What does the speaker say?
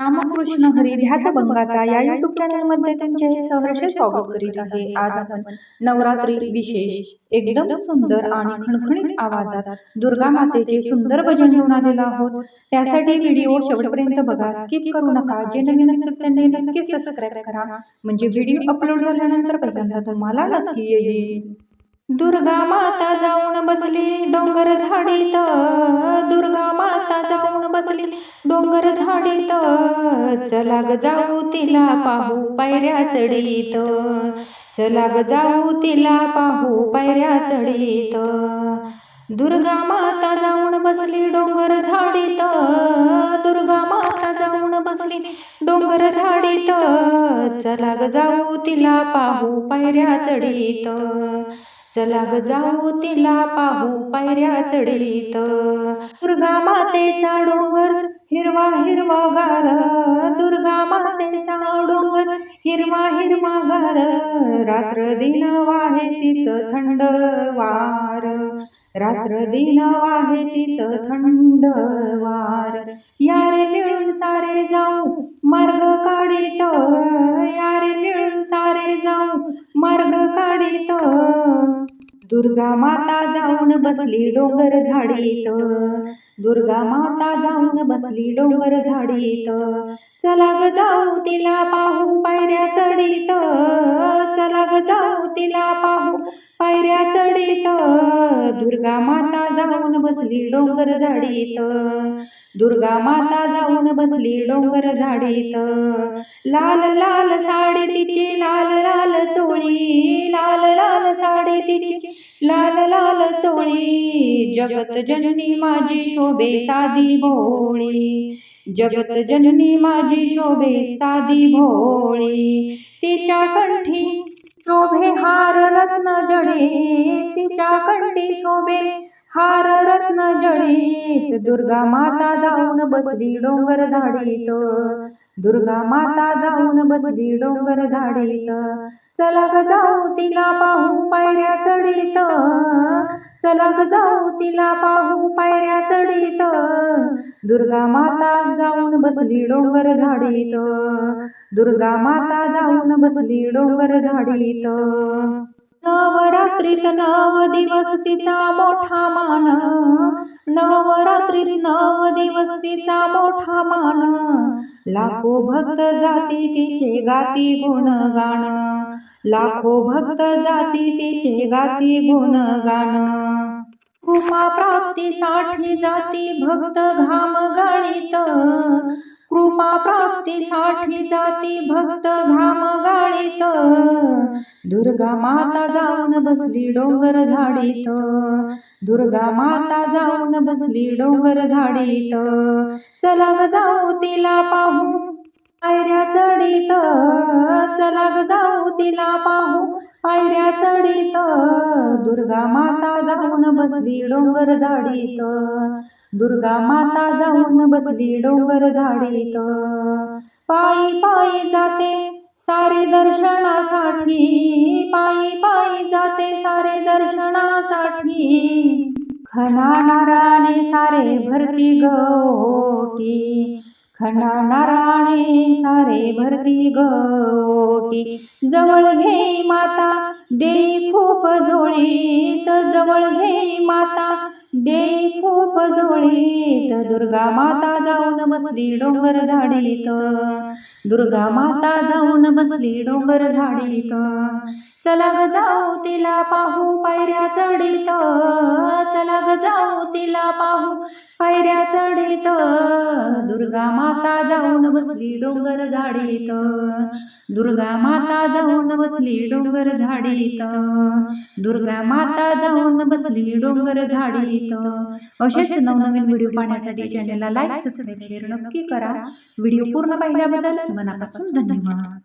रामकृष्ण हरी ध्यास बंगाचा या युट्यूब चॅनलमध्ये तुमचे सहर्ष स्वागत करीत आहे. आज आपण नवरात्री विशेष एकदम सुंदर आणि खणखणीत आवाजात दुर्गा मातेचे सुंदर भजन घेऊन आलेलो आहोत. त्यासाठी व्हिडिओ शेवटपर्यंत बघा स्किप करू नका. जे नवीन असतील त्यांनी नक्की सबस्क्राईब करा. म्हणजे व्हिडिओ अपलोड झाल्यानंतर पहिल्यांदा तुम्हाला नक्की येईल. दुर्गा माता जाऊन बसली डोंगर झाडीत. दुर्गा बसली. डोंगर झाडीत चला ग जाऊ तिला पाहू पायऱ्या चढीत. चला ग जाऊ तिला पाहू पायऱ्या चढीत. दुर्गा माता जाऊन बसली डोंगर झाडीत. दुर्गा माता जाऊन बसली डोंगर झाडीत. चला ग जाऊ तिला पाहू पायऱ्या चढीत. चला ग जाऊ तिला पाहू पायऱ्या चढीत. दुर्गा मातेचा डोंगर हिरवा हिरवा गार. दुर्गा मातेचा डोंगर हिरवा हिरवा गार. रात्र दिन वाहे तिथ थंड वार. रात्र दिन वाहे तिथ थंड वार. यारे मिळून सारे जाऊ मार्ग काढित. दुर्गा माता जाऊन बसली डोंगर झाडीत. दुर्गा माता जाऊन बसली डोंगर झाडीत. चला ग जाऊ तिला पाहू पायऱ्या चढीत. चला ग जाऊ तिला पाहू पायऱ्या चढीत. दुर्गा माता जाऊन बसली डोंगर झाडीत. दुर्गा माता जाऊन बसली डोंगर झाडीत. लाल लाल साडी तिची लाल लाल चोळी लाल लाल साडी तिची. लाल लाल चोळी. जगत जननी माझी शोभे साधी भोळी. जगत जननी माझी शोभे साधी भोळी. तिच्या कंठी शोभे हार रत्न जडे. तिच्या कंठी शोभे हार रत्न जळीत दुर्गा माता जाऊन बसली डोंगर झाडीत. दुर्गा माता जाऊन बसली डोंगर झाडीत. चला ग जाऊ तिला पाहू पायऱ्या चढीत. चला ग जाऊ तिला पाहू पायऱ्या चढीत. दुर्गा माता जाऊन बसली डोंगर झाडीत. दुर्गा माता जाऊन बसली डोंगर झाडीत. नवरात्रीत नव दिवस तिचा मोठा मान. नवरात्रीत नव दिवस तिचा मोठा मान. लाखो भक्त जाती तिचे गाती गुणगान लाखो भक्त जाती तिचे गाती गुणगान उमा प्राप्तीसाठी जाती भक्त घाम गाळीत. प्राप्तीसाठी जाती भक्त घाम गाळीत दुर्गा माता जाऊन बसली डोंगर झाडीत. दुर्गा माता जाऊन बसली डोंगर झाडीत. चला ग जाऊ तिला पाहू पायऱ्या चढीत चला ग जाऊ तिला पाहू. पायऱ्या चढीत दुर्गा माता जाऊन बसली डोंगर झाडीत. दुर्गा माता जाऊन बसली डोंगर झाडीत. पायी पायी जाते सारे दर्शनासाठी. पायी पायी जाते सारे दर्शनासाठी. खना नाराने सारे भरती गोटी. खना सारे भरती गोटी जवळ घे माता दे खूप झोळीत जवळ घे माता. दे खूप झोळीत दुर्गा माता जाऊन बसली डोंगर झाडीत. दुर्गा माता जाऊन बसली डोंगर झाडीत. चला ग जाऊ तिला पाहू पायऱ्या चढीत. चला ग जाऊ तिला पाहू पायऱ्या चढीत. दुर्गा माता जाऊन बसली डोंगर झाडीत. दुर्गा माता जाऊन बसली डोंगर झाडीत. दुर्गा माता जाऊन बसली डोंगर झाडीत. असेच नवनवीन व्हिडिओ पाहण्यासाठी चॅनलला लाईक सबस्क्राईब शेअर नक्की करा. व्हिडिओ पूर्ण पाहिल्याबद्दल मनापासून धन्यवाद.